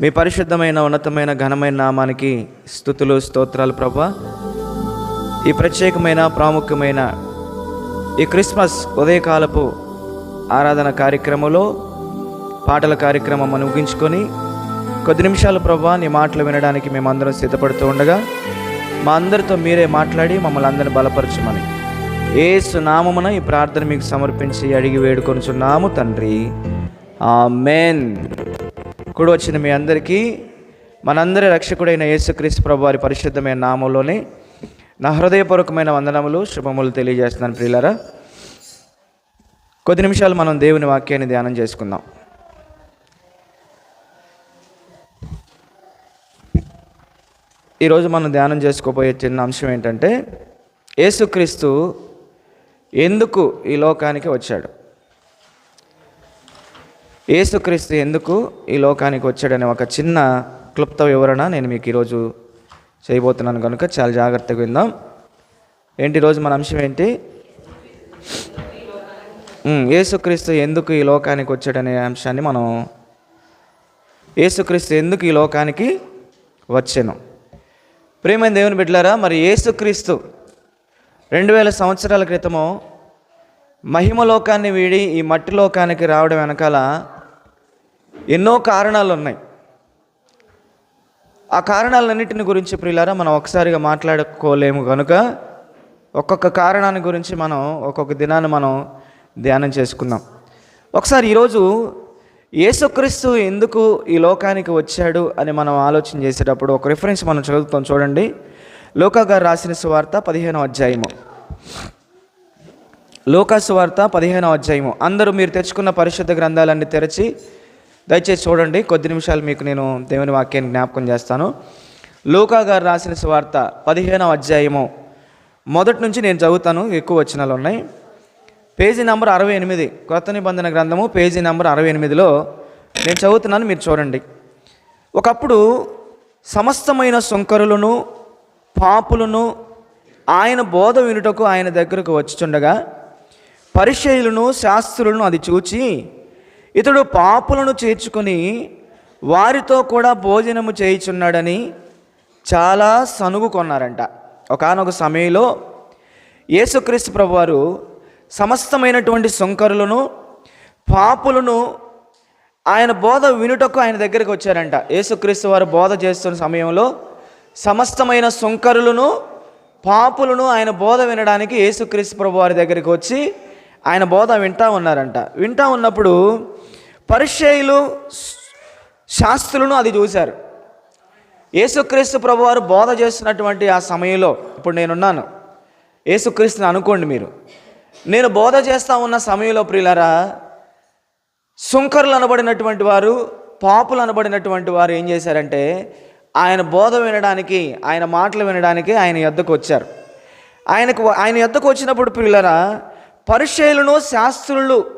మీ పరిశుద్ధమైన ఉన్నతమైన ఘనమైన నామానికి స్థుతులు స్తోత్రాలు ప్రభా. ఈ ప్రత్యేకమైన ప్రాముఖ్యమైన ఈ క్రిస్మస్ ఉదయకాలపు ఆరాధన కార్యక్రమంలో పాటల కార్యక్రమం ముగించుకొని కొద్ది నిమిషాలు ప్రభా నీ మాటలు వినడానికి మేమందరం సిద్ధపడుతూ ఉండగా మా అందరితో మీరే మాట్లాడి మమ్మల్ని అందరిని బలపరచమని. ఏసు నామమున ఈ ప్రార్థన మీకు సమర్పించి అడిగి వేడుకొనుచున్నాము తండ్రి. ఆమెన్. కూడి వచ్చిన మీ అందరికీ మనందరి రక్షకుడైన యేసుక్రీస్తు ప్రభు వారి పరిశుద్ధమైన నామంలోనే నా హృదయపూర్వకమైన వందనములు శుభములు తెలియజేస్తున్నాను ప్రియులరా. కొద్ది నిమిషాలు మనం దేవుని వాక్యాన్ని ధ్యానం చేసుకుందాం. ఈరోజు మనం ధ్యానం చేసుకోబోయే చిన్న అంశం ఏంటంటే యేసుక్రీస్తు ఎందుకు ఈ లోకానికి వచ్చాడు? యేసుక్రీస్తు ఎందుకు ఈ లోకానికి వచ్చాడనే ఒక చిన్న క్లుప్త వివరణ నేను మీకు ఈరోజు చేయబోతున్నాను కనుక చాలా జాగ్రత్తగా విందాం. ఏంటి రోజు మన అంశం ఏంటి? యేసుక్రీస్తు ఎందుకు ఈ లోకానికి వచ్చాడనే అంశాన్ని మనం యేసుక్రీస్తు ఎందుకు ఈ లోకానికి వచ్చాను? ప్రేమైన దేవుని బిడ్డలారా మరి యేసుక్రీస్తు రెండు వేల సంవత్సరాల క్రితము మహిమ లోకాన్ని వీడి ఈ మట్టి లోకానికి రావడం వెనకాల ఎన్నో కారణాలు ఉన్నాయి ఆ కారణాలన్నింటిని గురించి ప్రియులారా మనం ఒకసారిగా మాట్లాడుకోలేము కనుక ఒక్కొక్క కారణాన్ని గురించి మనం ఒక్కొక్క దినాన్ని మనం ధ్యానం చేసుకుందాం. ఒకసారి ఈరోజు యేసుక్రీస్తు ఎందుకు ఈ లోకానికి వచ్చాడు అని మనం ఆలోచన చేసేటప్పుడు ఒక రిఫరెన్స్ మనం చదువుతాం చూడండి. లోకా గారు రాసిన సువార్త పదిహేనో అధ్యాయము. లోకా సువార్త పదిహేనో అధ్యాయము. అందరూ మీరు తెచ్చుకున్న పరిశుద్ధ గ్రంథాలన్నీ తెరచి దయచేసి చూడండి కొద్ది నిమిషాలు మీకు నేను దేవుని వాక్యాన్ని జ్ఞాపకం చేస్తాను. లోకా గారు రాసిన సువార్త పదిహేనవ అధ్యాయము. మొదటి నుంచి నేను చదువుతాను ఎక్కువ వచనాలు ఉన్నాయి. పేజీ నెంబర్ అరవై ఎనిమిది కొత్త నిబంధన గ్రంథము పేజీ నెంబర్ అరవై ఎనిమిదిలో నేను చదువుతున్నాను మీరు చూడండి. ఒకప్పుడు సమస్తమైన సుంకరులను పాపులను ఆయన బోధ వినుటకు ఆయన దగ్గరకు వచ్చుచుండగా పరిచయులను శాస్త్రులను అది చూచి ఇతడు పాపులను చేర్చుకొని వారితో కూడా భోజనము చేయుచున్నాడని చాలా సనుగు కొన్నారంట. ఒకానొక సమయంలో యేసుక్రీస్తు ప్రభువారు సమస్తమైనటువంటి సుంకరులను పాపులను ఆయన బోధ వినుటకు ఆయన దగ్గరికి వచ్చారంట. యేసుక్రీస్తు వారు బోధ చేస్తున్న సమయంలో సమస్తమైన సుంకరులను పాపులను ఆయన బోధ వినడానికి యేసుక్రీస్తు ప్రభు వారి దగ్గరికి వచ్చి ఆయన బోధ వింటా ఉన్నారంట. వింటా ఉన్నప్పుడు పరిచయులు శాస్త్రులను అది చూశారు. యేసుక్రీస్తు ప్రభువారు బోధ చేస్తున్నటువంటి ఆ సమయంలో ఇప్పుడు నేనున్నాను. యేసుక్రీస్తుని అనుకోండి మీరు. నేను బోధ చేస్తా ఉన్న సమయంలో ప్రియులరా సుంకర్లు అనబడినటువంటి వారు పాపులు అనబడినటువంటి వారు ఏం చేశారంటే ఆయన బోధ వినడానికి ఆయన మాటలు వినడానికి ఆయన యొద్దకు వచ్చారు. ఆయనకు ఆయన యొద్దకు వచ్చినప్పుడు పిల్లరా పరిచయులను శాస్త్రులు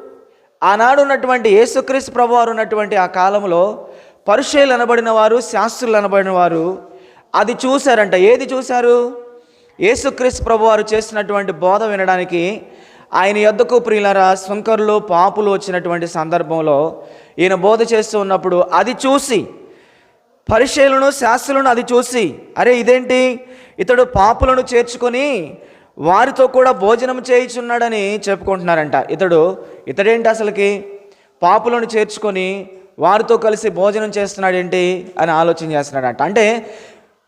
ఆనాడు ఉన్నటువంటి యేసుక్రీస్తు ప్రభువారు ఉన్నటువంటి ఆ కాలంలో పరుషులు అనబడిన వారు శాస్త్రులు అనబడిన వారు అది చూశారంట. ఏది చూశారు? యేసుక్రీస్తు ప్రభువారు చేసినటువంటి బోధ వినడానికి ఆయన యొద్దకు ప్రియులరా సుంకరులు పాపులు వచ్చినటువంటి సందర్భంలో ఈయన బోధ చేస్తూ ఉన్నప్పుడు అది చూసి పరిశీలను శాస్త్రులను అది చూసి అరే ఇదేంటి? ఇతడు పాపులను చేర్చుకొని వారితో కూడా భోజనం చేయించున్నాడని చెప్పుకుంటున్నారంట. ఇతడు ఇతడేంటి అసలుకి? పాపులను చేర్చుకొని వారితో కలిసి భోజనం చేస్తున్నాడేంటి అని ఆలోచన చేస్తున్నాడంట. అంటే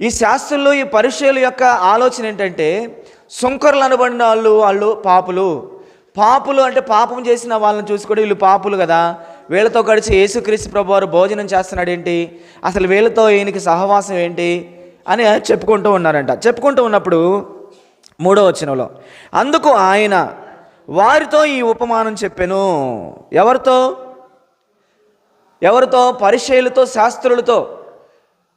ఈ శాస్త్రులు ఈ పరిచయుల యొక్క ఆలోచన ఏంటంటే సుంకరులు అనబడిన వాళ్ళు వాళ్ళు పాపులు. పాపులు అంటే పాపం చేసిన వాళ్ళని చూసుకుంటే వీళ్ళు పాపులు కదా. వీళ్ళతో కలిసి యేసుక్రీస్తు ప్రభు వారు భోజనం చేస్తున్నాడు ఏంటి అసలు వీళ్ళతో ఈయనకి సహవాసం ఏంటి? అని చెప్పుకుంటూ ఉన్నారంట. చెప్పుకుంటూ ఉన్నప్పుడు మూడో వచనంలో అందుకు ఆయన వారితో ఈ ఉపమానం చెప్పాను. ఎవరితో? ఎవరితో? పరిచయులతో శాస్త్రులతో.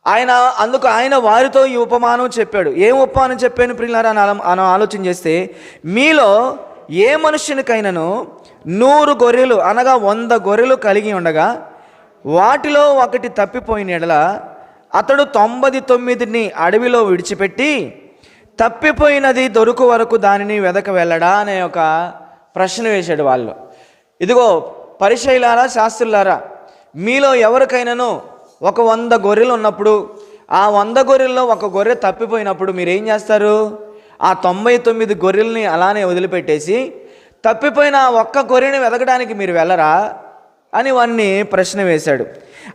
ఆయన అందుకు ఆయన వారితో ఈ ఉపమానం చెప్పాడు. ఏం ఉపమానం చెప్పాను ప్రియులారా? అని ఆలోచన చేస్తే మీలో ఏ మనుషునికైనాను నూరు గొర్రెలు అనగా వంద గొర్రెలు కలిగి ఉండగా వాటిలో ఒకటి తప్పిపోయిన ఎడల అతడు తొంభై తొమ్మిదిని అడవిలో విడిచిపెట్టి తప్పిపోయినది దొరుకు వరకు దానిని వెదక వెళ్ళడా అనే ఒక ప్రశ్న వేశాడు వాళ్ళు. ఇదిగో పరిశైలారా శాస్త్రులారా మీలో ఎవరికైనాను ఒక వంద గొర్రెలు ఉన్నప్పుడు ఆ వంద గొర్రెల్లో ఒక గొర్రె తప్పిపోయినప్పుడు మీరు ఏం చేస్తారు? ఆ తొంభై తొమ్మిది గొర్రెల్ని అలానే వదిలిపెట్టేసి తప్పిపోయిన ఒక్క గొర్రెని వెతకడానికి మీరు వెళ్ళరా? అని వాణ్ణి ప్రశ్న వేశాడు.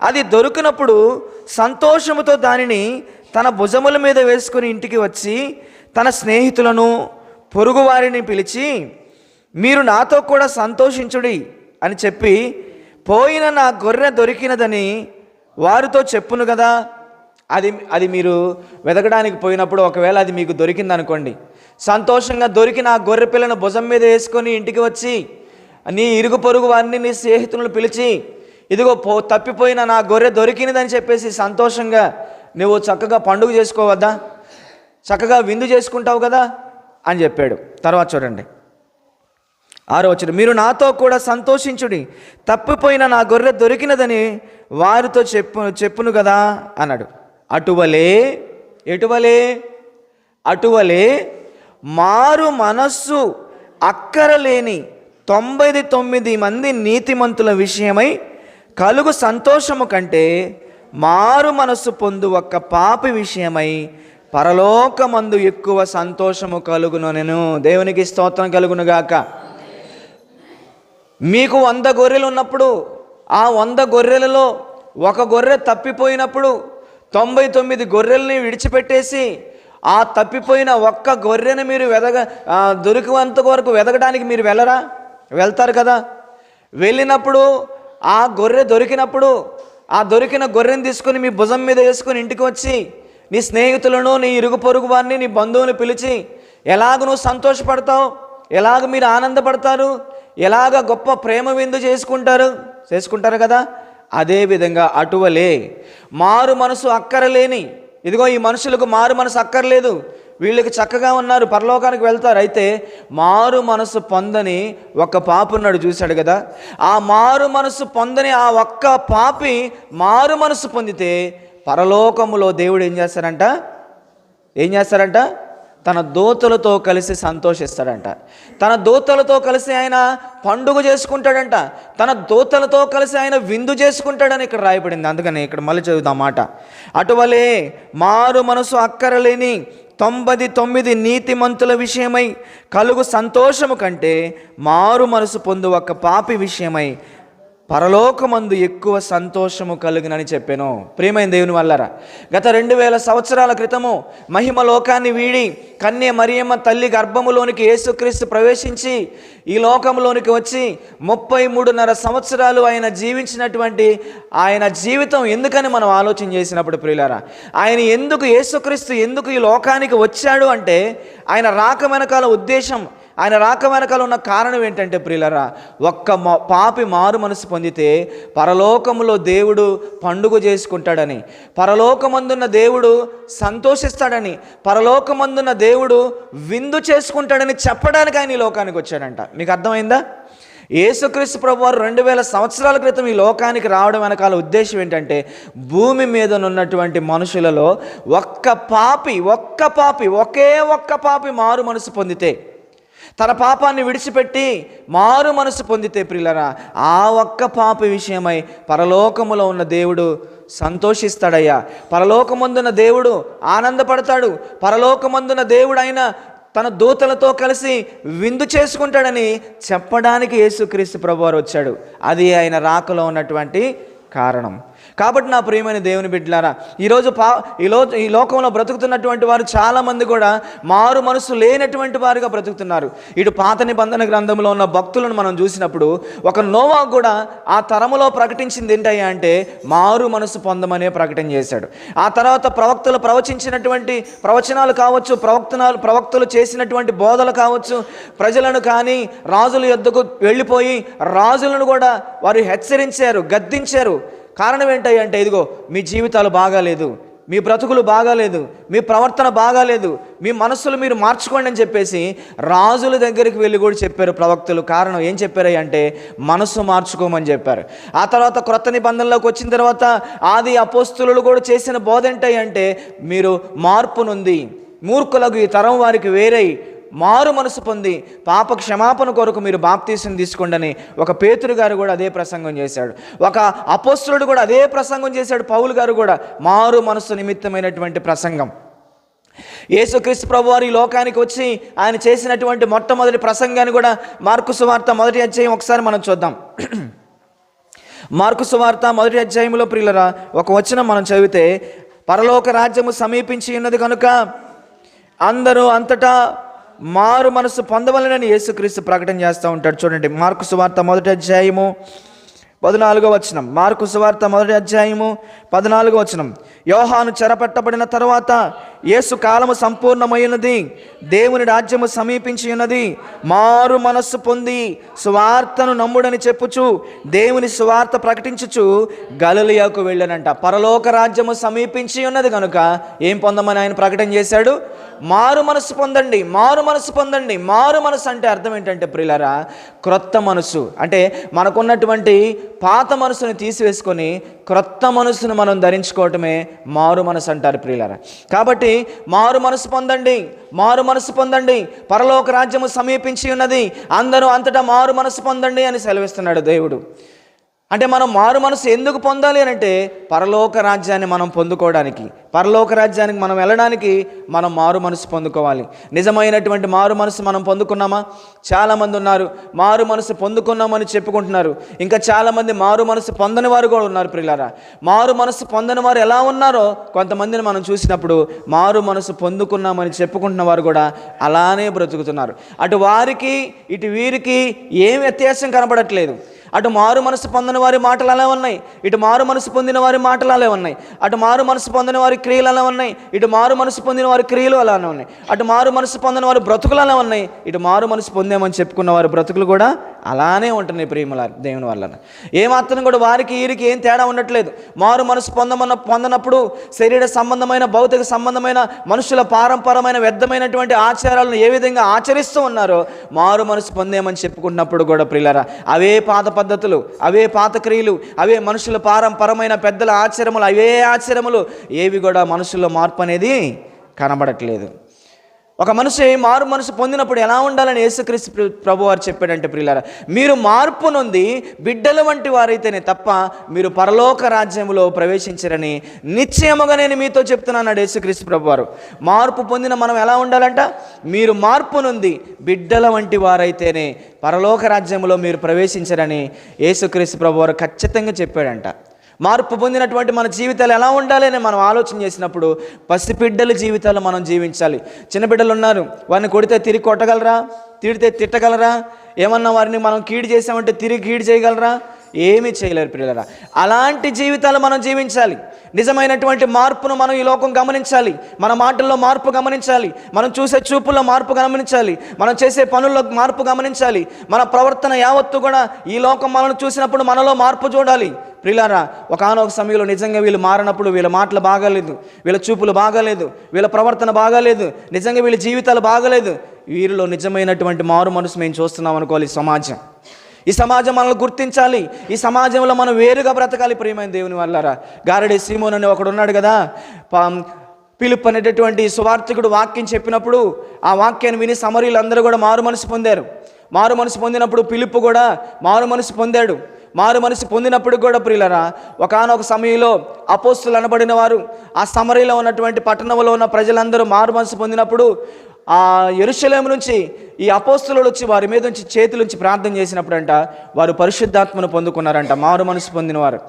అది దొరికినప్పుడు సంతోషముతో దానిని తన భుజముల మీద వేసుకుని ఇంటికి వచ్చి తన స్నేహితులను పొరుగువారిని పిలిచి మీరు నాతో కూడా సంతోషించుడి అని చెప్పి పోయిన నా గొర్రె దొరికినదని వారితో చెప్పును కదా అది అది మీరు వెతకడానికి పోయినప్పుడు ఒకవేళ అది మీకు దొరికిందనుకోండి. సంతోషంగా దొరికిన ఆ గొర్రె పిల్లను భుజం మీద వేసుకొని ఇంటికి వచ్చి నీ ఇరుగు పొరుగు వారిని నీ స్నేహితులను పిలిచి ఇదిగో పో తప్పిపోయిన నా గొర్రె దొరికినదని చెప్పేసి సంతోషంగా నువ్వు చక్కగా పండుగ చేసుకోవద్దా? చక్కగా విందు చేసుకుంటావు కదా? అని చెప్పాడు. తర్వాత చూడండి. ఆరో వచ్చిన మీరు నాతో కూడా సంతోషించుడి. తప్పిపోయిన నా గొర్రె దొరికినదని వారితో చెప్పు చెప్పును కదా? అన్నాడు. అటువలే ఎటువలే? అటువలే మారు మనస్సు అక్కరలేని తొంభై తొమ్మిది మంది నీతిమంతుల విషయమై కలుగు సంతోషము కంటే మారు మనస్సు పొందు ఒక్క పాపి విషయమై పరలోకమందు ఎక్కువ సంతోషము కలుగును నేను. దేవునికి స్తోత్రం కలుగునుగాక. మీకు వంద గొర్రెలు ఉన్నప్పుడు ఆ వంద గొర్రెలలో ఒక గొర్రె తప్పిపోయినప్పుడు తొంభై తొమ్మిది గొర్రెల్ని విడిచిపెట్టేసి ఆ తప్పిపోయిన ఒక్క గొర్రెను మీరు వెదగ దొరికినంత వరకు వెదగడానికి మీరు వెళ్ళరా? వెళ్తారు కదా? వెళ్ళినప్పుడు ఆ గొర్రె దొరికినప్పుడు ఆ దొరికిన గొర్రెను తీసుకొని మీ భుజం మీద వేసుకుని ఇంటికి వచ్చి నీ స్నేహితులను నీ ఇరుగు పొరుగు వారిని నీ బంధువుని పిలిచి ఎలాగ నువ్వు సంతోషపడతావు? ఎలాగ మీరు ఆనందపడతారు? ఎలాగ గొప్ప ప్రేమ విందు చేసుకుంటారు? చేసుకుంటారు కదా? అదే విధంగా అటువలే. మారు మనసు అక్కరలేని. ఇదిగో ఈ మనుషులకు మారు మనసు అక్కర్లేదు. వీళ్ళకి చక్కగా ఉన్నారు పరలోకానికి వెళ్తారు. అయితే మారు మనసు పొందని ఒక పాపున్నాడు చూశాడు కదా. ఆ మారు మనసు పొందని ఆ ఒక్క పాపి మారు మనసు పొందితే పరలోకములో దేవుడు ఏం చేస్తారంట ఏం చేస్తారంట తన దోతలతో కలిసి సంతోషిస్తాడంట. తన దూతలతో కలిసి ఆయన పండుగ చేసుకుంటాడంట. తన దూతలతో కలిసి ఆయన విందు చేసుకుంటాడని ఇక్కడ రాయబడింది. అందుకని ఇక్కడ మళ్ళీ చదువుతాం మాట. అటువలే మారు మనసు అక్కరలేని తొంభై తొమ్మిది నీతిమంతుల విషయమై కలుగు సంతోషము కంటే మారు మనసు పొందు ఒక పాపి విషయమై పరలోకమందు ఎక్కువ సంతోషము కలుగునని చెప్పాను. ప్రియమైన దేవుని వల్లరా గత రెండు వేల సంవత్సరాల క్రితము మహిమ లోకాన్ని వీడి కన్య మరియమ్మ తల్లి గర్భములోనికి యేసుక్రీస్తు ప్రవేశించి ఈ లోకంలోనికి వచ్చి ముప్పై మూడున్నర సంవత్సరాలు ఆయన జీవించినటువంటి ఆయన జీవితం ఎందుకని మనం ఆలోచన చేసినప్పుడు ప్రియులారా ఆయన ఎందుకు యేసుక్రీస్తు ఎందుకు ఈ లోకానికి వచ్చాడు అంటే ఆయన రాక వెనకాల ఉద్దేశం ఆయన రాక వెనకాల ఉన్న కారణం ఏంటంటే ప్రియులరా ఒక్క పాపి మారు మనసు పొందితే పరలోకములో దేవుడు పండుగ చేసుకుంటాడని పరలోకమందున్న దేవుడు సంతోషిస్తాడని పరలోకమందున్న దేవుడు విందు చేసుకుంటాడని చెప్పడానికి ఆయన ఈ లోకానికి వచ్చాడంట. మీకు అర్థమైందా? యేసుక్రీస్తు ప్రభు వారు రెండు వేల సంవత్సరాల క్రితం ఈ లోకానికి రావడం వెనకాల ఉద్దేశం ఏంటంటే భూమి మీద ఉన్నటువంటి మనుషులలో ఒక్క పాపి ఒక్క పాపి ఒకే ఒక్క పాపి మారు మనసు పొందితే తన పాపాన్ని విడిచిపెట్టి మారు మనసు పొందితే ప్రియులరా ఆ ఒక్క పాప విషయమై పరలోకములో ఉన్న దేవుడు సంతోషిస్తాడయ్యా. పరలోకమందున దేవుడు ఆనందపడతాడు. పరలోకమందున దేవుడు అయిన తన దూతలతో కలిసి విందు చేసుకుంటాడని చెప్పడానికి యేసుక్రీస్తు ప్రభువారు వచ్చాడు. అది ఆయన రాకలో ఉన్నటువంటి కారణం. కాబట్టి నా ప్రియమైన దేవుని బిడ్డలారా ఈరోజు పా ఈలో ఈ లోకంలో బ్రతుకుతున్నటువంటి వారు చాలామంది కూడా మారు మనసు లేనటువంటి వారుగా బ్రతుకుతున్నారు. ఇటు పాత నిబంధన గ్రంథంలో ఉన్న భక్తులను మనం చూసినప్పుడు ఒక నోవా కూడా ఆ తరములో ప్రకటించింది ఏంటయ్యా అంటే మారు మనసు పొందమనే ప్రకటన చేశాడు. ఆ తర్వాత ప్రవక్తలు ప్రవచించినటువంటి ప్రవచనాలు కావచ్చు ప్రవక్తనాలు ప్రవక్తలు చేసినటువంటి బోధలు కావచ్చు ప్రజలను కానీ రాజుల యొద్దకు వెళ్ళిపోయి రాజులను కూడా వారు హెచ్చరించారు గద్దించారు. కారణం ఏంటయ్యా అంటే ఇదిగో మీ జీవితాలు బాగాలేదు మీ బ్రతుకులు బాగాలేదు మీ ప్రవర్తన బాగాలేదు మీ మనస్సులు మీరు మార్చుకోండి అని చెప్పేసి రాజుల దగ్గరికి వెళ్ళి కూడా చెప్పారు ప్రవక్తలు. కారణం ఏం చెప్పారు అంటే మనస్సు మార్చుకోమని చెప్పారు. ఆ తర్వాత క్రొత్త నిబంధనలోకి వచ్చిన తర్వాత ఆది అపోస్తులు కూడా చేసిన బోధ అంటే మీరు మార్పు నుండి మూర్ఖులకు ఈ తరం వారికి వేరై మారు మనసు పొంది పాప క్షమాపణ కొరకు మీరు బాప్తీసం తీసుకోండి ఒక పేతురు గారు కూడా అదే ప్రసంగం చేశాడు. ఒక అపోస్తుడు కూడా అదే ప్రసంగం చేశాడు పౌలు గారు కూడా మారు మనసు నిమిత్తమైనటువంటి ప్రసంగం. యేసుక్రీస్తు ప్రభు వారు ఈ లోకానికి వచ్చి ఆయన చేసినటువంటి మొట్టమొదటి ప్రసంగాన్ని కూడా మార్కు సువార్త మొదటి అధ్యాయం ఒకసారి మనం చూద్దాం. మార్కు సువార్త మొదటి అధ్యాయంలో ప్రియులరా ఒక వచనం మనం చదివితే పరలోక రాజ్యము సమీపించి ఉన్నది కనుక అందరూ అంతటా మారు మనసు పొందవలనని యేసుక్రీస్తు ప్రకటన చేస్తూ ఉంటాడు. చూడండి మార్కు సువార్త మొదటి అధ్యాయము పద్నాలుగో వచనం. మార్కు సువార్త మొదటి అధ్యాయము పద్నాలుగో వచనం. యోహాను చెరపట్టబడిన తర్వాత యేసు కాలము సంపూర్ణమైనది. దేవుని రాజ్యము సమీపించి ఉన్నది మారు మనస్సు పొంది సువార్తను నమ్ముడని చెప్పుచు దేవుని సువార్త ప్రకటించుచు గలలియాకు వెళ్ళానంట. పరలోక రాజ్యము సమీపించి ఉన్నది కనుక ఏం పొందమని ఆయన ప్రకటన చేశాడు? మారు మనసు పొందండి మారు మనసు పొందండి మారు మనసు అంటే అర్థం ఏంటంటే ప్రియులరా క్రొత్త మనసు అంటే మనకున్నటువంటి పాత మనసుని తీసివేసుకొని క్రొత్త మనసును మనం ధరించుకోవటమే మారు మనసు అంటారు ప్రియులరా. కాబట్టి మారు మనసు పొందండి మారు మనసు పొందండి. పరలోక రాజ్యము సమీపించి ఉన్నది. అందరూ అంతటా మారు మనసు పొందండి అని సెలవిస్తున్నాడు దేవుడు. అంటే మనం మారు మనసు ఎందుకు పొందాలి అని అంటే పరలోక రాజ్యాన్ని మనం పొందుకోవడానికి. పరలోక రాజ్యానికి మనం వెళ్ళడానికి మనం మారు మనసు పొందుకోవాలి. నిజమైనటువంటి మారు మనసు మనం పొందుకున్నామా? చాలామంది ఉన్నారు. మారు మనసు పొందుకున్నామని చెప్పుకుంటున్నారు. ఇంకా చాలామంది మారు మనసు పొందని వారు కూడా ఉన్నారు ప్రియులారా. మారు మనసు పొందని వారు ఎలా ఉన్నారో కొంతమందిని మనం చూసినప్పుడు మారు మనసు పొందుకున్నామని చెప్పుకుంటున్న వారు కూడా అలానే బ్రతుకుతున్నారు. అటు వారికి ఇటు వీరికి ఏం వ్యత్యాసం కనబడట్లేదు అటు మారు మనసు పొందిన వారి మాటలు అలా ఉన్నాయి. ఇటు మారు మనసు పొందిన వారి మాటలు అలా ఉన్నాయి. అటు మారు మనసు పొందిన వారి క్రియలు అలా ఉన్నాయి. ఇటు మారు మనసు పొందిన వారి క్రియలు అలానే ఉన్నాయి. అటు మారు మనసు పొందిన వారి బ్రతుకులు అలా ఉన్నాయి. ఇటు మారు మనసు పొందామని చెప్పుకున్న వారి బ్రతుకులు కూడా అలానే ఉంటున్నాయి ప్రేమల దేవుని వలన. ఏమాత్రం కూడా వారికి వీరికి ఏం తేడా ఉండట్లేదు. మారు మనసు పొందమన్న పొందనప్పుడు శరీర సంబంధమైన భౌతిక సంబంధమైన మనుషుల పారంపరమైన వ్యర్థమైనటువంటి ఆచారాలను ఏ విధంగా ఆచరిస్తూ ఉన్నారో మారు మనసు పొందేమని చెప్పుకున్నప్పుడు కూడా ప్రియులరా అవే పాత పద్ధతులు అవే పాత క్రియలు అవే మనుషుల పారంపరమైన పెద్దల ఆచారములు అవే ఆచారములు ఏవి కూడా మనుషుల్లో మార్పు అనేది కనబడట్లేదు. ఒక మనిషి మారు మనసు పొందినప్పుడు ఎలా ఉండాలని యేసుక్రీస్తు ప్రభు వారు చెప్పాడంటే ప్రియులారా మీరు మార్పు నొంది బిడ్డల వంటి వారైతేనే తప్ప మీరు పరలోక రాజ్యంలో ప్రవేశించరని నిశ్చయముగా నేను మీతో చెప్తున్నాను యేసుక్రీస్తు ప్రభు వారు మార్పు పొందిన మనం ఎలా ఉండాలంట? మీరు మార్పు నొంది బిడ్డల వంటి వారైతేనే పరలోక రాజ్యంలో మీరు ప్రవేశించరని యేసుక్రీస్తు ప్రభు వారు ఖచ్చితంగా చెప్పాడంట. మార్పు పొందినటువంటి మన జీవితాలు ఎలా ఉండాలి అని మనం ఆలోచన చేసినప్పుడు పసిబిడ్డల జీవితాలు మనం జీవించాలి. చిన్న బిడ్డలు ఉన్నారు వారిని కొడితే తిరిగి కొట్టగలరా? తిడితే తిట్టగలరా? ఏమన్నా వారిని మనం కీడు చేసామంటే తిరిగి కీడు చేయగలరా? ఏమీ చేయలేరు పిల్లరా అలాంటి జీవితాలు మనం జీవించాలి. నిజమైనటువంటి మార్పును మనం ఈ లోకం గమనించాలి. మన మాటల్లో మార్పు గమనించాలి. మనం చూసే చూపుల్లో మార్పు గమనించాలి. మనం చేసే పనుల్లో మార్పు గమనించాలి. మన ప్రవర్తన యావత్తు కూడా ఈ లోకం మనల్ని చూసినప్పుడు మనలో మార్పు చూడాలి. ప్రిలారా ఒకనొక సమయంలో నిజంగా వీళ్ళు మారినప్పుడు వీళ్ళ మాటలు బాగాలేదు వీళ్ళ చూపులు బాగాలేదు వీళ్ళ ప్రవర్తన బాగాలేదు నిజంగా వీళ్ళ జీవితాలు బాగాలేదు. వీరిలో నిజమైనటువంటి మారు మనసు మేము చూస్తున్నాం అనుకోవాలి సమాజం. ఈ సమాజం మనల్ని గుర్తించాలి. ఈ సమాజంలో మనం వేరుగా బ్రతకాలి ప్రియమైన దేవుని వల్లరా గారడి సీమోన్ అని ఒకడు ఉన్నాడు కదా పా- పిలుపు అనేటటువంటి సువార్థికుడు వాక్యం చెప్పినప్పుడు ఆ వాక్యాన్ని విని సమరీలు అందరూ కూడా మారు మనసు పొందారు. మారు మనసు పొందినప్పుడు పిలుపు కూడా మారు మనసు పొందాడు. మారు మనసు పొందినప్పుడు కూడా ప్రియులరా ఒకనొక సమయంలో అపోస్తులు అనబడిన వారు ఆ సమరీలో ఉన్నటువంటి పట్టణంలో ఉన్న ప్రజలందరూ మారు మనసు పొందినప్పుడు ఆ ఎరుశలేం నుంచి ఈ అపోస్తులు వచ్చి వారి మీద నుంచి చేతుల నుంచి ప్రార్థన చేసినప్పుడంట వారు పరిశుద్ధాత్మను పొందుకున్నారంట మారు మనసు పొందినవారు.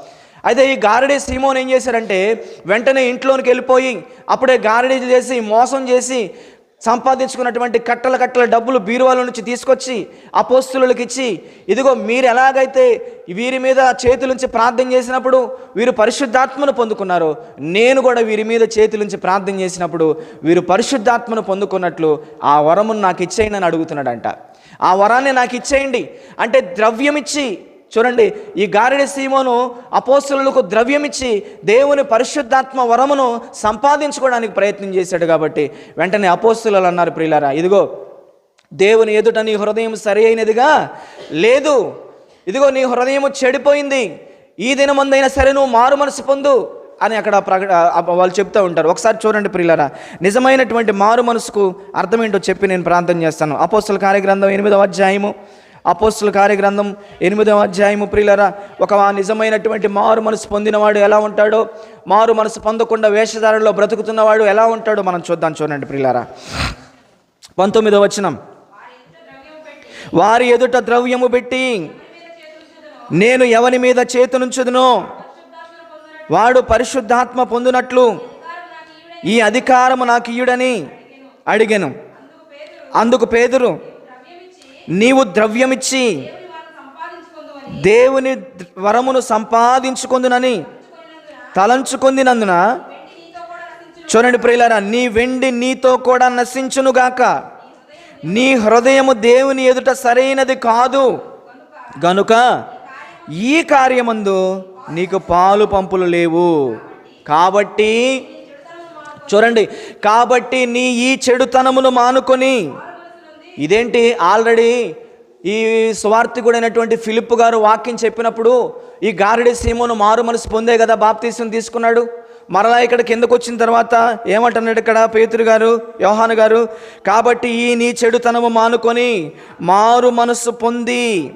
అయితే ఈ గారడీ సీమోన్ ఏం చేశారంటే వెంటనే ఇంట్లోనికి వెళ్ళిపోయి అప్పుడే గారడీ చేసి మోసం చేసి సంపాదించుకున్నటువంటి కట్టల కట్టల డబ్బులు బీరువాల నుంచి తీసుకొచ్చి అపోస్తులకు ఇచ్చి ఇదిగో మీరు ఎలాగైతే వీరి మీద చేతులుంచి ప్రార్థన చేసినప్పుడు వీరు పరిశుద్ధాత్మను పొందుకున్నారో నేను కూడా వీరి మీద చేతులుంచి ప్రార్థన చేసినప్పుడు వీరు పరిశుద్ధాత్మను పొందుకున్నట్లు ఆ వరమును నాకు ఇచ్చేయండి అని అడుగుతున్నాడంట. ఆ వరాన్ని నాకు ఇచ్చేయండి. అంటే ద్రవ్యం ఇచ్చి చూడండి ఈ గారిడి సీమోను అపోస్తులకు ద్రవ్యం ఇచ్చి దేవుని పరిశుద్ధాత్మ వరమును సంపాదించుకోవడానికి ప్రయత్నం చేశాడు కాబట్టి వెంటనే అపోస్తులు అన్నారు ప్రియులారా ఇదిగో దేవుని ఎదుట నీ హృదయం సరి అయినదిగా? లేదు. ఇదిగో నీ హృదయం చెడిపోయింది. ఈ దినమందైనా సరే నువ్వు మారు మనసు పొందు అని అక్కడ ప్రకట వాళ్ళు చెప్తూ ఉంటారు. ఒకసారి చూడండి ప్రియులరా నిజమైనటువంటి మారు మనసుకు అర్థం ఏంటో చెప్పి నేను ప్రార్థన చేస్తాను. అపోస్తుల కార్యగ్రంథం ఎనిమిదవ అధ్యాయము అపోస్తుల కార్యగ్రంథం ఎనిమిదవ అధ్యాయము ప్రియులరా ఒక నిజమైనటువంటి మారు మనసు పొందినవాడు ఎలా ఉంటాడో మారు మనసు పొందకుండా వేషధారంలో బ్రతుకుతున్నవాడు ఎలా ఉంటాడో మనం చూద్దాం చూడండి ప్రియులరా. పంతొమ్మిదవ వచనం. వారి ఎదుట ద్రవ్యము పెట్టి నేను ఎవని మీద చేతునుంచుదునో వాడు పరిశుద్ధాత్మ పొందినట్లు ఈ అధికారము నాకు ఇయ్యుడని అడిగాను. అందుకు పేదురు. నీవు ద్రవ్యమిచ్చి దేవుని వరమును సంపాదించుకుందునని తలంచుకుందినందున చూడండి ప్రియులారా నీ వెండి నీతో కూడా నశించునుగాక. నీ హృదయము దేవుని ఎదుట సరైనది కాదు. గనుక ఈ కార్యమందు నీకు పాలు పంపులు లేవు. కాబట్టి చూడండి కాబట్టి నీ ఈ చెడుతనమును మానుకొని ఇదేంటి? ఆల్రెడీ ఈ స్వార్థికుడైనటువంటి ఫిలిప్ గారు వాక్యం చెప్పినప్పుడు ఈ గారడి సీమోను మారు మనసు పొందే కదా బాప్తీసం తీసుకున్నాడు? మరలా ఇక్కడ కిందకు వచ్చిన తర్వాత ఏమంటున్నాడు ఇక్కడ? పేతురు గారు యోహాను గారు కాబట్టి ఈ నీ చెడుతనము మానుకొని మారు మనస్సు పొంది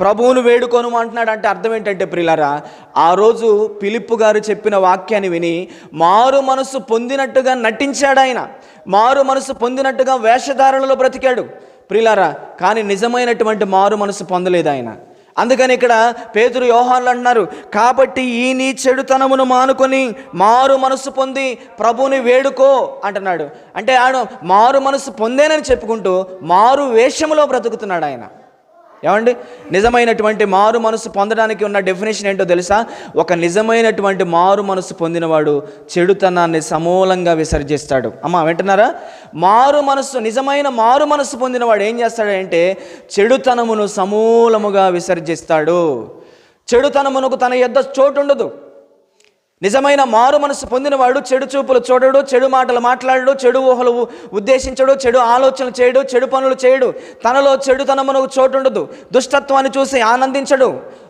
ప్రభువును వేడుకొను అంటున్నాడు. అంటే అర్థం ఏంటంటే ప్రిలారా ఆ రోజు పిలిప్పు గారు చెప్పిన వాక్యాన్ని విని మారు మనసు పొందినట్టుగా నటించాడు ఆయన. మారు మనసు పొందినట్టుగా వేషధారణలో బ్రతికాడు. ప్రిలారా కానీ నిజమైనటువంటి మారు మనసు పొందలేదు ఆయన. అందుకని ఇక్కడ పేదరు యోహాన్లు అంటున్నారు కాబట్టి ఈ నీ చెడుతనమును మానుకొని మారు మనసు పొంది ప్రభుని వేడుకో అంటున్నాడు. అంటే ఆయన మారు మనసు పొందేనని చెప్పుకుంటూ మారు వేషములో బ్రతుకుతున్నాడు ఆయన. ఏమండి? నిజమైనటువంటి మారు మనసు పొందడానికి ఉన్న డెఫినేషన్ ఏంటో తెలుసా? ఒక నిజమైనటువంటి మారు మనసు పొందినవాడు చెడుతనాన్ని సమూలంగా విసర్జిస్తాడు. అమ్మ వింటున్నారా? మారు మనసు నిజమైన మారు మనసు పొందినవాడు ఏం చేస్తాడంటే చెడుతనమును సమూలముగా విసర్జిస్తాడు. చెడుతనమునకు తన యొద్ద చోటు ఉండదు నిజమైన మారు మనసు పొందినవాడు చెడు చూపులు చూడడు చెడు మాటలు మాట్లాడడు చెడు ఊహలు ఉద్దేశించడు చెడు ఆలోచనలు చేయడు చెడు పనులు చేయడు. తనలో చెడుతనమునకు చోటుండదు. దుష్టత్వాన్ని చూసి ఆనందించడు.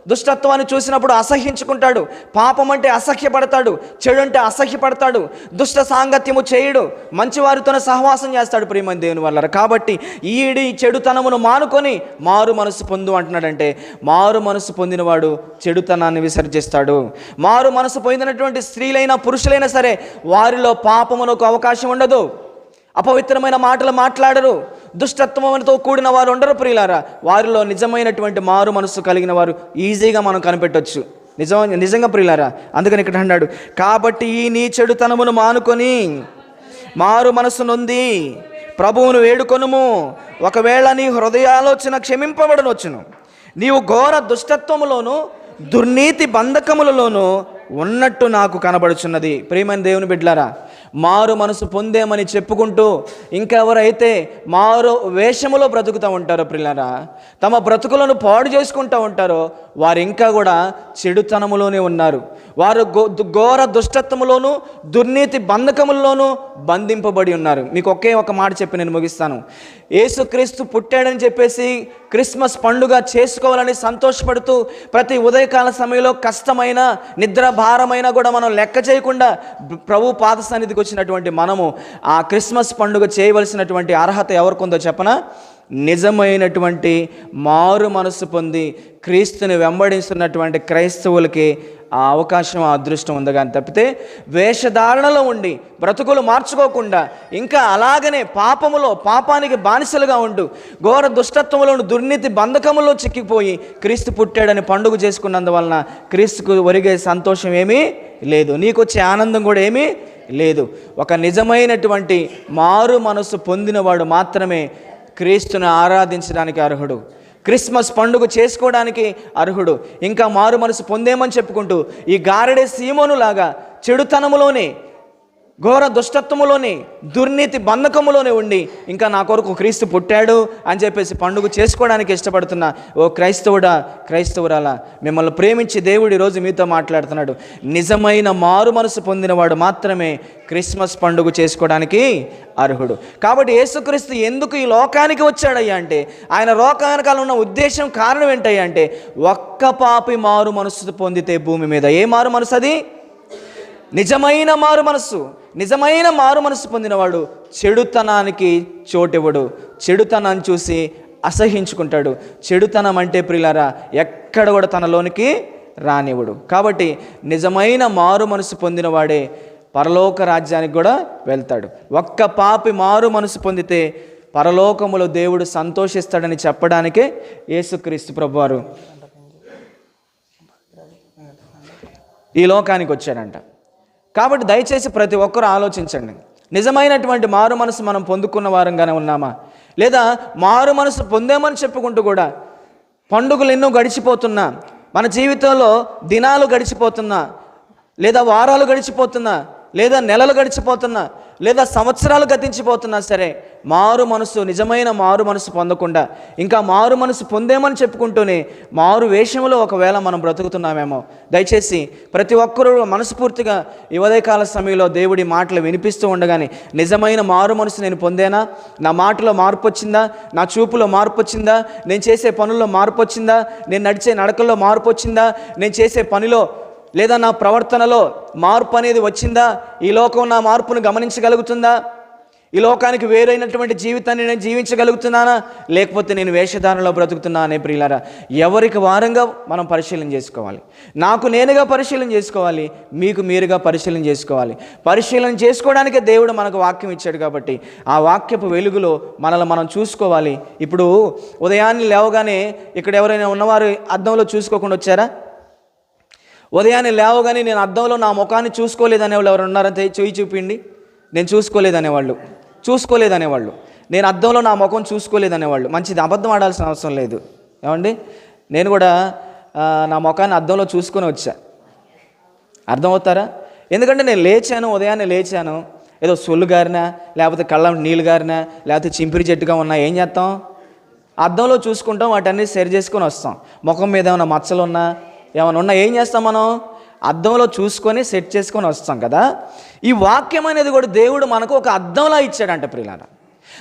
దుష్టత్వాన్ని చూసినప్పుడు అసహ్యించుకుంటాడు. పాపం అంటే అసహ్యపడతాడు. చెడు అంటే అసహ్యపడతాడు. దుష్ట సాంగత్యము చేయడు. మంచివారితోనే సహవాసం చేస్తాడు ప్రియమని దేవుని వల్ల కాబట్టి ఈడి చెడుతనమును మానుకొని మారు మనసు పొందు అంటున్నాడంటే మారు మనసు పొందినవాడు చెడుతనాన్ని విసర్జిస్తాడు. మారు మనసు పొందినటువంటి స్త్రీలైనా పురుషులైనా సరే వారిలో పాపమునకు అవకాశం ఉండదు. అపవిత్రమైన మాటలు మాట్లాడరు. దుష్టత్వంతో కూడిన వారు ఉండరు ప్రియులారా. వారిలో నిజమైనటువంటి మారు మనసు కలిగిన వారు ఈజీగా మనం కనిపెట్టొచ్చు. నిజం నిజంగా ప్రియులారా? అందుకని ఇక్కడ అన్నాడు కాబట్టి ఈ నీ చెడుతనమును మానుకొని మారు మనసు నొంది ప్రభువును వేడుకొనుము. ఒకవేళ నీ హృదయాలోచన క్షమింపబడనొచ్చును. నీవు ఘోర దుష్టత్వములోను దుర్నీతి బంధకములలోనూ ఉన్నట్టు నాకు కనబడుచున్నది. ప్రియమైన దేవుని బిడ్లారా మారు మనసు పొందేమని చెప్పుకుంటూ ఇంకెవరైతే మారు వేషములో బ్రతుకుతూ ఉంటారో ప్రిల్లరా తమ బ్రతుకులను పాడు చేసుకుంటూ ఉంటారో వారు ఇంకా కూడా చెడుతనములోనే ఉన్నారు. వారు గో ఘోర దుష్టత్వములోను దుర్నీతి బంధకముల్లోనూ బంధింపబడి ఉన్నారు. మీకు ఒకే ఒక మాట చెప్పి నేను ముగిస్తాను. ఏసుక్రీస్తు పుట్టాడని చెప్పేసి క్రిస్మస్ పండుగ చేసుకోవాలని సంతోషపడుతూ ప్రతి ఉదయకాల సమయంలో కష్టమైన నిద్ర భారమైన కూడా మనం లెక్క చేయకుండా ప్రభు పాద సన్నిధికి వచ్చినటువంటి మనము ఆ క్రిస్మస్ పండుగ చేయవలసినటువంటి అర్హత ఎవరికుందో చెప్పనా? నిజమైనటువంటి మారు మనసు పొంది క్రీస్తుని వెంబడిస్తున్నటువంటి క్రైస్తవులకి ఆ అవకాశం ఆ అదృష్టం ఉంది కానీ తప్పితే వేషధారణలో ఉండి బ్రతుకులు మార్చుకోకుండా ఇంకా అలాగనే పాపములో పాపానికి బానిసలుగా ఉంటూ ఘోర దుష్టత్వంలో దుర్నీతి బంధకములో చిక్కిపోయి క్రీస్తు పుట్టాడని పండుగ చేసుకున్నందువలన క్రీస్తుకు ఒరిగే సంతోషం ఏమీ లేదు. నీకు వచ్చే ఆనందం కూడా ఏమీ లేదు. ఒక నిజమైనటువంటి మారు మనసు పొందినవాడు మాత్రమే క్రీస్తుని ఆరాధించడానికి అర్హుడు. క్రిస్మస్ పండుగ చేసుకోవడానికి అర్హుడు. ఇంకా మారు మనసు పొందేమని చెప్పుకుంటూ ఈ గారడే సీమోనులాగా చెడుతనములోనే ఘోర దుష్టత్వములోని దుర్నీతి బంధకములోనే ఉండి ఇంకా నా కొరకు క్రీస్తు పుట్టాడు అని చెప్పేసి పండుగ చేసుకోవడానికి ఇష్టపడుతున్న ఓ క్రైస్తవుడా క్రైస్తవురాలా మిమ్మల్ని ప్రేమించి దేవుడు ఈరోజు మీతో మాట్లాడుతున్నాడు. నిజమైన మారు మనసు పొందినవాడు మాత్రమే క్రిస్మస్ పండుగ చేసుకోవడానికి అర్హుడు. కాబట్టి యేసుక్రీస్తు ఎందుకు ఈ లోకానికి వచ్చాడయ్యా అంటే ఆయన లోకానికాల ఉన్న ఉద్దేశం కారణం ఏంటయ్యా అంటే ఒక్క పాపి మారు మనసు పొందితే భూమి మీద ఏ మారు మనసు అది? నిజమైన మారు మనస్సు. నిజమైన మారు మనసు పొందినవాడు చెడుతనానికి చోటివ్వడు. చెడుతనాన్ని చూసి అసహించుకుంటాడు. చెడుతనం అంటే ప్రియులారా ఎక్కడ కూడా తనలోనికి రానివ్వడు. కాబట్టి నిజమైన మారు మనసు పొందినవాడే పరలోక రాజ్యానికి కూడా వెళ్తాడు. ఒక్క పాపి మారు మనసు పొందితే పరలోకములో దేవుడు సంతోషిస్తాడని చెప్పడానికే యేసుక్రీస్తు ప్రభువారు ఈ లోకానికి వచ్చాడంట. కాబట్టి దయచేసి ప్రతి ఒక్కరూ ఆలోచించండి. నిజమైనటువంటి మారు మనసు మనం పొందుకున్న వారంగానే ఉన్నామా? లేదా మారు మనసు పొందామని చెప్పుకుంటూ కూడా పండుగలు ఎన్నో గడిచిపోతున్నా మన జీవితంలో దినాలు గడిచిపోతున్నా లేదా వారాలు గడిచిపోతున్నా లేదా నెలలు గడిచిపోతున్నా లేదా సంవత్సరాలు గతించిపోతున్నా సరే మారు మనసు నిజమైన మారు మనసు పొందకుండా ఇంకా మారు మనసు పొందేమని చెప్పుకుంటూనే మారు వేషంలో ఒకవేళ మనం బ్రతుకుతున్నామేమో. దయచేసి ప్రతి ఒక్కరూ మనస్ఫూర్తిగా ఈ ఉదయకాల సమయంలో దేవుడి మాటలు వినిపిస్తూ ఉండగానే నిజమైన మారు మనసు నేను పొందేనా? నా మాటలో మార్పు వచ్చిందా? నా చూపులో మార్పు వచ్చిందా? నేను చేసే పనుల్లో మార్పు వచ్చిందా? నేను నడిచే నడకల్లో మార్పు వచ్చిందా? నేను చేసే పనిలో లేదా నా ప్రవర్తనలో మార్పు అనేది వచ్చిందా? ఈ లోకం నా మార్పును గమనించగలుగుతుందా? ఈ లోకానికి వేరైనటువంటి జీవితాన్ని నేను జీవించగలుగుతున్నానా? లేకపోతే నేను వేషధారణలో బ్రతుకుతున్నా అనే ప్రియులారా? ఎవరికి వారంగా మనం పరిశీలన చేసుకోవాలి? నాకు నేనుగా పరిశీలన చేసుకోవాలి? మీకు మీరుగా పరిశీలన చేసుకోవాలి. పరిశీలన చేసుకోవడానికే దేవుడు మనకు వాక్యం ఇచ్చాడు కాబట్టి ఆ వాక్యపు వెలుగులో మనల్ని మనం చూసుకోవాలి. ఇప్పుడు ఉదయాన్నే లేవగానే ఇక్కడ ఎవరైనా ఉన్నవారు అద్దంలో చూసుకోకుండా వచ్చారా? ఉదయాన్నే లేవగానే నేను అద్దంలో నా ముఖాన్ని చూసుకోలేదనే వాళ్ళు ఎవరు ఉన్నారంటే చేయి చూపిండి. నేను చూసుకోలేదనేవాళ్ళు. చూసుకోలేదనేవాళ్ళు. నేను అద్దంలో నా ముఖం చూసుకోలేదనేవాళ్ళు. మంచిది అబద్ధం ఆడాల్సిన అవసరం లేదు. ఏమండి? నేను కూడా నా ముఖాన్ని అద్దంలో చూసుకొని వచ్చా. అర్థమవుతారా? ఎందుకంటే నేను లేచాను ఉదయాన్నే లేచాను. ఏదో సొల్లు గారినా లేకపోతే కళ్ళ నీళ్ళు గారినా లేకపోతే చింపిరి చెట్టుగా ఉన్నా ఏం చేస్తాం? అద్దంలో చూసుకుంటాం వాటన్ని సరి చేసుకొని వస్తాం. ముఖం మీద ఏమైనా మచ్చలు ఉన్నా ఏమైనా ఉన్నా ఏం చేస్తాం మనం? అద్దంలో చూసుకొని సెట్ చేసుకొని వస్తాం కదా? ఈ వాక్యం అనేది కూడా దేవుడు మనకు ఒక అద్దంలా ఇచ్చాడంట ప్రియులారా.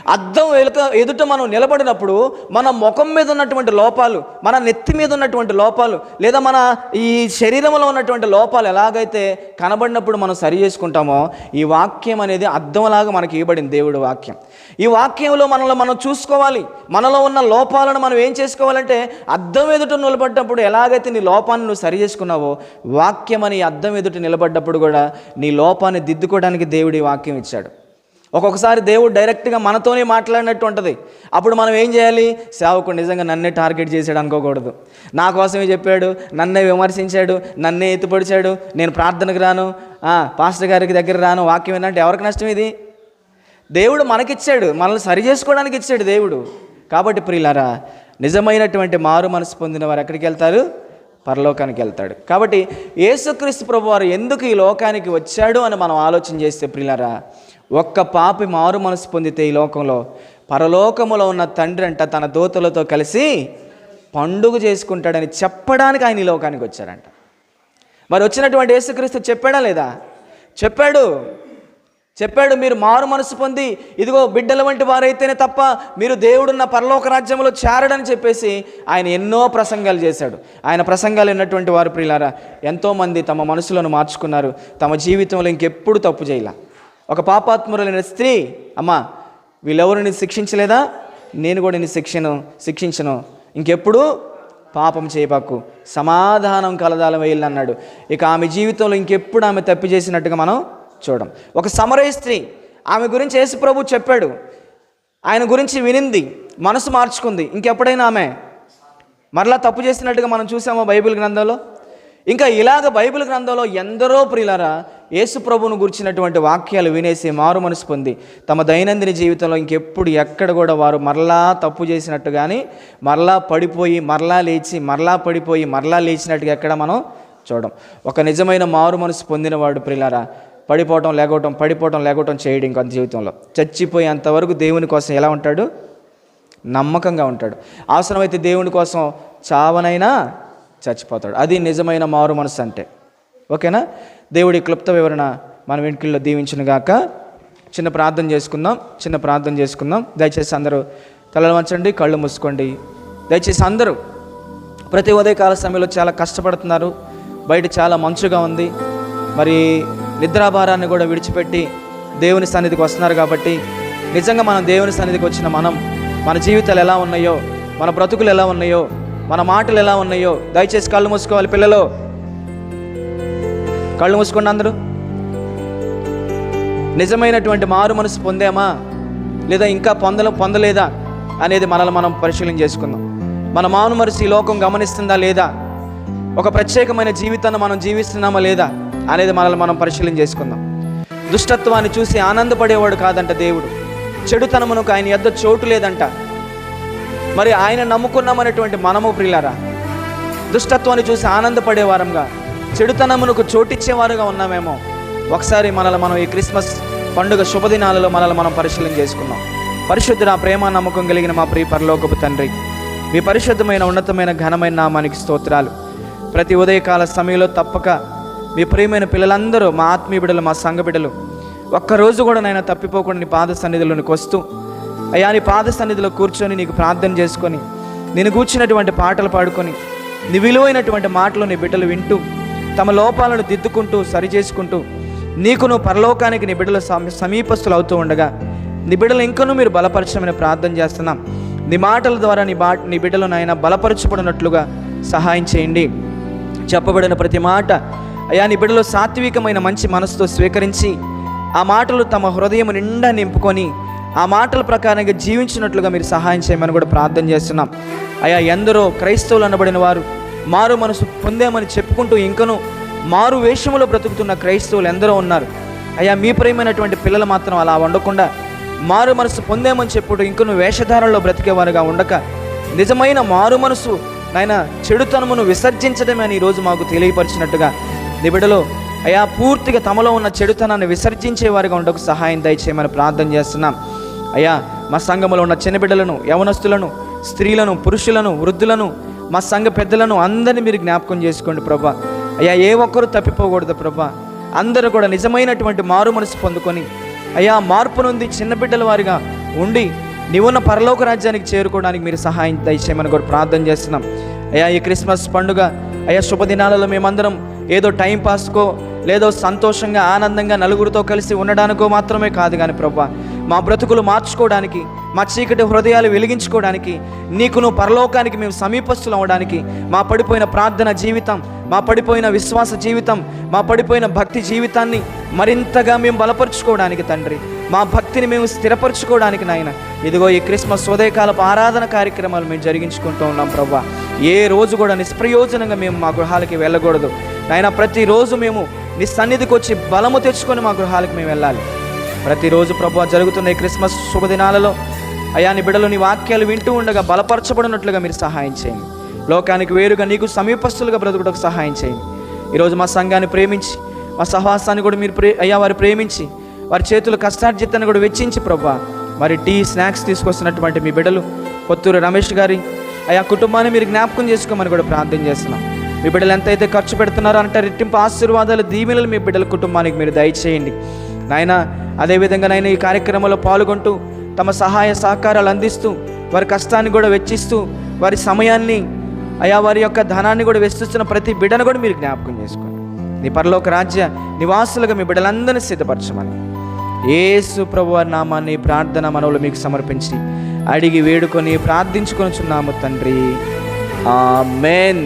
అద్దం ఎలుక ఎదుట మనం నిలబడినప్పుడు మన ముఖం మీద ఉన్నటువంటి లోపాలు మన నెత్తి మీద ఉన్నటువంటి లోపాలు లేదా మన ఈ శరీరంలో ఉన్నటువంటి లోపాలు ఎలాగైతే కనబడినప్పుడు మనం సరి చేసుకుంటామో ఈ వాక్యం అనేది అద్దంలాగా మనకి ఇవ్వబడింది దేవుడి వాక్యం. ఈ వాక్యంలో మనల్ని మనం చూసుకోవాలి. మనలో ఉన్న లోపాలను మనం ఏం చేసుకోవాలంటే అద్దం ఎదుట నిలబడ్డప్పుడు ఎలాగైతే నీ లోపాన్ని నువ్వు సరి చేసుకున్నావో వాక్యం అని అద్దం ఎదుట నిలబడ్డప్పుడు కూడా నీ లోపాన్ని దిద్దుకోవడానికి దేవుడి వాక్యం ఇచ్చాడు. ఒక్కొక్కసారి దేవుడు డైరెక్ట్గా మనతోనే మాట్లాడినట్టు ఉంటుంది. అప్పుడు మనం ఏం చేయాలి? సేవకుడు నిజంగా నన్నే టార్గెట్ చేశాడు అనుకోకూడదు. నా కోసమే చెప్పాడు నన్నే విమర్శించాడు నన్నే ఎత్తుపడిచాడు నేను ప్రార్థనకు రాను ఆ, పాస్టర్ గారికి దగ్గర రాను వాక్యం ఏంటంటే ఎవరికి నష్టం ఇది? దేవుడు మనకిచ్చాడు మనల్ని సరి చేసుకోవడానికి ఇచ్చాడు దేవుడు. కాబట్టి ప్రియులారా నిజమైనటువంటి మారు మనసు పొందిన వారు ఎక్కడికి వెళ్తారు? పరలోకానికి వెళ్తాడు. కాబట్టి యేసుక్రీస్తు ప్రభు వారు ఎందుకు ఈ లోకానికి వచ్చాడు అని మనం ఆలోచన చేస్తే ప్రియులారా ఒక్క పాపి మారు మనసు పొందితే ఈ లోకంలో పరలోకములో ఉన్న తండ్రి అంట తన దూతలతో కలిసి పండుగ చేసుకుంటాడని చెప్పడానికి ఆయన ఈ లోకానికి వచ్చారంట. మరి వచ్చినటువంటి యేసుక్రీస్తు చెప్పాడా లేదా? చెప్పాడు. చెప్పాడు మీరు మారు మనసు పొంది ఇదిగో బిడ్డల వంటి వారైతేనే తప్ప మీరు దేవుడున్న పరలోక రాజ్యంలో చేరడని చెప్పేసి ఆయన ఎన్నో ప్రసంగాలు చేశాడు. ఆయన ప్రసంగాలు విన్నటువంటి వారు ప్రియులారా ఎంతోమంది తమ మనసులను మార్చుకున్నారు. తమ జీవితంలో ఇంకెప్పుడు తప్పు చేయాల. ఒక పాపాత్మురైన స్త్రీ అమ్మా వీళ్ళెవరు నేను శిక్షించలేదా? నేను కూడా నీ శిక్షను శిక్షించను. ఇంకెప్పుడు? పాపం చేయబాకు. సమాధానం కలదాలం వేయాలి అన్నాడు. ఇక ఆమె జీవితంలో ఇంకెప్పుడు ఆమె తప్పు చేసినట్టుగా మనం చూడం. ఒక సమరయ స్త్రీ ఆమె గురించి యేసు ప్రభు చెప్పాడు. ఆయన గురించి వినింది మనసు మార్చుకుంది. ఇంకెప్పుడైనా ఆమె మరలా తప్పు చేసినట్టుగా మనం చూసామో బైబిల్ గ్రంథంలో? ఇంకా ఇలాగ బైబిల్ గ్రంథంలో ఎందరో ప్రియులరా యేసు ప్రభువును గురించినటువంటి వాక్యాలు వినేసి మారు మనసు పొంది తమ దైనందిన జీవితంలో ఇంకెప్పుడు ఎక్కడ కూడా వారు మరలా తప్పు చేసినట్టు కానీ మరలా పడిపోయి మరలా లేచి మరలా పడిపోయి మరలా లేచినట్టుగా ఎక్కడ మనం చూడం. ఒక నిజమైన మారు మనసు పొందినవాడు ప్రియులారా పడిపోవటం లేకపోవటం పడిపోవటం లేకపోవటం చేయడం ఇంకొంత జీవితంలో. చచ్చిపోయేంతవరకు దేవుని కోసం ఎలా ఉంటాడు? నమ్మకంగా ఉంటాడు. అవసరమైతే దేవుని కోసం చావనైనా చచ్చిపోతాడు. అది నిజమైన మారు మనసు అంటే. ఓకేనా? దేవుడి క్లుప్త వివరణ మన వెంట్కిల్లో దీవించిన గాక. చిన్న ప్రార్థన చేసుకుందాం. చిన్న ప్రార్థన చేసుకుందాం. దయచేసి అందరూ తలలు వంచండి కళ్ళు మూసుకోండి. దయచేసి అందరూ ప్రతి ఉదయకాల సమయంలో చాలా కష్టపడుతున్నారు. బయట చాలా మంచుగా ఉంది. మరి నిద్రాభారాన్ని కూడా విడిచిపెట్టి దేవుని సన్నిధికి వస్తున్నారు కాబట్టి నిజంగా మనం దేవుని సన్నిధికి వచ్చిన మనం మన జీవితాలు ఎలా ఉన్నాయో మన బ్రతుకులు ఎలా ఉన్నాయో మన మాటలు ఎలా ఉన్నాయో దయచేసి కళ్ళు మూసుకోవాలి పిల్లలు. కళ్ళు మూసుకోండి అందరూ. నిజమైనటువంటి మారు మనసు పొందామా? లేదా ఇంకా పొందల పొందలేదా? అనేది మనల్ని మనం పరిశీలన చేసుకుందాం. మన మాను మనసు ఈ లోకం గమనిస్తుందా లేదా? ఒక ప్రత్యేకమైన జీవితాన్ని మనం జీవిస్తున్నామా లేదా? అనేది మనల్ని మనం పరిశీలన చేసుకుందాం. దుష్టత్వాన్ని చూసి ఆనందపడేవాడు కాదంట దేవుడు. చెడుతనమునకు ఆయన యొద్ద చోటు లేదంట. మరి ఆయన నమ్ముకున్నామనేటువంటి మనము ప్రియులారా దుష్టత్వాన్ని చూసి ఆనందపడేవారంగా చెడుతనమునకు చోటిచ్చేవారుగా ఉన్నామేమో. ఒకసారి మనల్ని మనం ఈ క్రిస్మస్ పండుగ శుభదినాలలో మనల్ని మనం పరిశీలన చేసుకున్నాం పరిశుద్ధుడ ప్రేమ నమ్మకం కలిగిన మా ప్రియ పరలోకపు తండ్రి మీ పరిశుద్ధమైన ఉన్నతమైన ఘనమైన నామానికి స్తోత్రాలు. ప్రతి ఉదయకాల సమయంలో తప్పక మీ ప్రియమైన పిల్లలందరూ మా ఆత్మీయ బిడ్డలు మా సంఘ బిడ్డలు ఒక్కరోజు కూడా నైనా తప్పిపోకుండా నీ పాద సన్నిధిలోనికి వస్తూ అయ్యా నీ పాద సన్నిధిలో కూర్చొని నీకు ప్రార్థన చేసుకొని నేను కూర్చున్నటువంటి పాటలు పాడుకొని నీ విలువైనటువంటి మాటలు నీ బిడ్డలు వింటూ తమ లోపాలను దిద్దుకుంటూ సరిచేసుకుంటూ నీకు నువ్వు పరలోకానికి నీ బిడ్డలు సమీపస్తులు అవుతూ ఉండగా నీ బిడ్డలు ఇంకనూ మీరు బలపరచమని ప్రార్థన చేస్తున్నాం. నీ మాటల ద్వారా నీ బా నీ బిడ్డలు నాయన బలపరచబడినట్లుగా సహాయం చేయండి. చెప్పబడిన ప్రతి మాట అయా నీ బిడ్డలో సాత్వికమైన మంచి మనసుతో స్వీకరించి ఆ మాటలు తమ హృదయం నిండా నింపుకొని ఆ మాటల ప్రకారంగా జీవించినట్లుగా మీరు సహాయం చేయమని కూడా ప్రార్థన చేస్తున్నాం. అయ్యా ఎందరో క్రైస్తవులు అనబడిన వారు మారు మనసు పొందామని చెప్పుకుంటూ ఇంకనూ మారు వేషములో బ్రతుకుతున్న క్రైస్తవులు ఎందరో ఉన్నారు. అయ్యా మీ ప్రియమైనటువంటి పిల్లలు మాత్రం అలా ఉండకుండా మారు మనసు పొందామని చెప్పుడు ఇంకను వేషధారంలో బ్రతికేవారుగా ఉండక. నిజమైన మారు మనసు నాయన చెడుతనమును విసర్జించడమే అని ఈరోజు మాకు తెలియపరిచినట్టుగా నిబిడలో అయా పూర్తిగా తమలో ఉన్న చెడుతనాన్ని విసర్జించేవారుగా ఉండకు సహాయం దయచేయమని ప్రార్థన చేస్తున్నాం. అయ్యా మా సంఘములో ఉన్న చిన్న బిడ్డలను యవనస్తులను స్త్రీలను పురుషులను వృద్ధులను మా సంఘ పెద్దలను అందరినీ మీరు జ్ఞాపకం చేసుకోండి ప్రభా. అయ్యా ఏ ఒక్కరు తప్పిపోకూడదు ప్రభా. అందరూ కూడా నిజమైనటువంటి మారు మనసు పొందుకొని అయ్యా మార్పు నుండి చిన్నబిడ్డల వారిగా ఉండి నీవున్న పరలోక రాజ్యానికి చేరుకోవడానికి మీరు సహాయం దయచేయమని కూడా ప్రార్థన చేస్తున్నాం. అయ్యా ఈ క్రిస్మస్ పండుగ అయ్యా శుభదినాలలో మేమందరం ఏదో టైం పాస్కో లేదో సంతోషంగా ఆనందంగా నలుగురితో కలిసి ఉండడానికో మాత్రమే కాదు కానీ ప్రభా. మా బ్రతుకులు మార్చుకోవడానికి మా చీకటి హృదయాలు వెలిగించుకోవడానికి నీకు నువ్వు పరలోకానికి మేము సమీపస్తులు అవ్వడానికి మా పడిపోయిన ప్రార్థన జీవితం మా పడిపోయిన విశ్వాస జీవితం మా పడిపోయిన భక్తి జీవితాన్ని మరింతగా మేము బలపరుచుకోవడానికి తండ్రి. మా భక్తిని మేము స్థిరపరచుకోవడానికి నాయన. ఇదిగో ఈ క్రిస్మస్ ఉదయకాలపు ఆరాధన కార్యక్రమాలు మేము జరిగించుకుంటూ ఉన్నాం ప్రవ్వా. ఏ రోజు కూడా నిష్ప్రయోజనంగా మేము మా గృహాలకి వెళ్ళకూడదు. నాయన ప్రతిరోజు మేము నీ సన్నిధికి వచ్చి బలము తెచ్చుకొని మా గృహాలకు మేము వెళ్ళాలి. ప్రతిరోజు ప్రభు జరుగుతున్న ఈ క్రిస్మస్ శుభదినాలలో అయా నీ బిడ్డలు నీ వాక్యాలు వింటూ ఉండగా బలపరచబడినట్లుగా మీరు సహాయం చేయండి. లోకానికి వేరుగా నీకు సమీపస్తులుగా బ్రతుకుటకు సహాయం చేయండి. ఈరోజు మా సంఘాన్ని ప్రేమించి మా సహవాసాన్ని కూడా మీరు ప్రే అయ్యా వారు ప్రేమించి వారి చేతులు కష్టార్జితాన్ని కూడా వెచ్చించి ప్రభా మరి టీ స్నాక్స్ తీసుకొస్తున్నటువంటి మీ బిడ్డలు కొత్తూరు రమేష్ గారి అయా కుటుంబాన్ని మీరు జ్ఞాపకం చేసుకోమని కూడా ప్రార్థన చేస్తున్నాం. మీ బిడ్డలు ఎంతైతే ఖర్చు పెడుతున్నారో అంటే రెట్టింపు ఆశీర్వాదాలు దీవెనలు మీ బిడ్డల కుటుంబానికి మీరు దయచేయండి. నాయన అదేవిధంగా నాయన ఈ కార్యక్రమంలో పాల్గొంటూ తమ సహాయ సహకారాలు అందిస్తూ వారి కష్టాన్ని కూడా వెచ్చిస్తూ వారి సమయాన్ని అయా వారి యొక్క ధనాన్ని కూడా వెచ్చిస్తున్న ప్రతి బిడ్డను కూడా మీరు జ్ఞాపకం చేసుకోండి. నీ పరలోక రాజ్య నివాసులుగా మీ బిడ్డలందరినీ సిద్ధపరచమని. ఏసు ప్రభు నామాన్ని ప్రార్థన మనవులు మీకు సమర్పించి అడిగి వేడుకొని ప్రార్థించుకొని చున్నాము తండ్రి. ఆమెన్.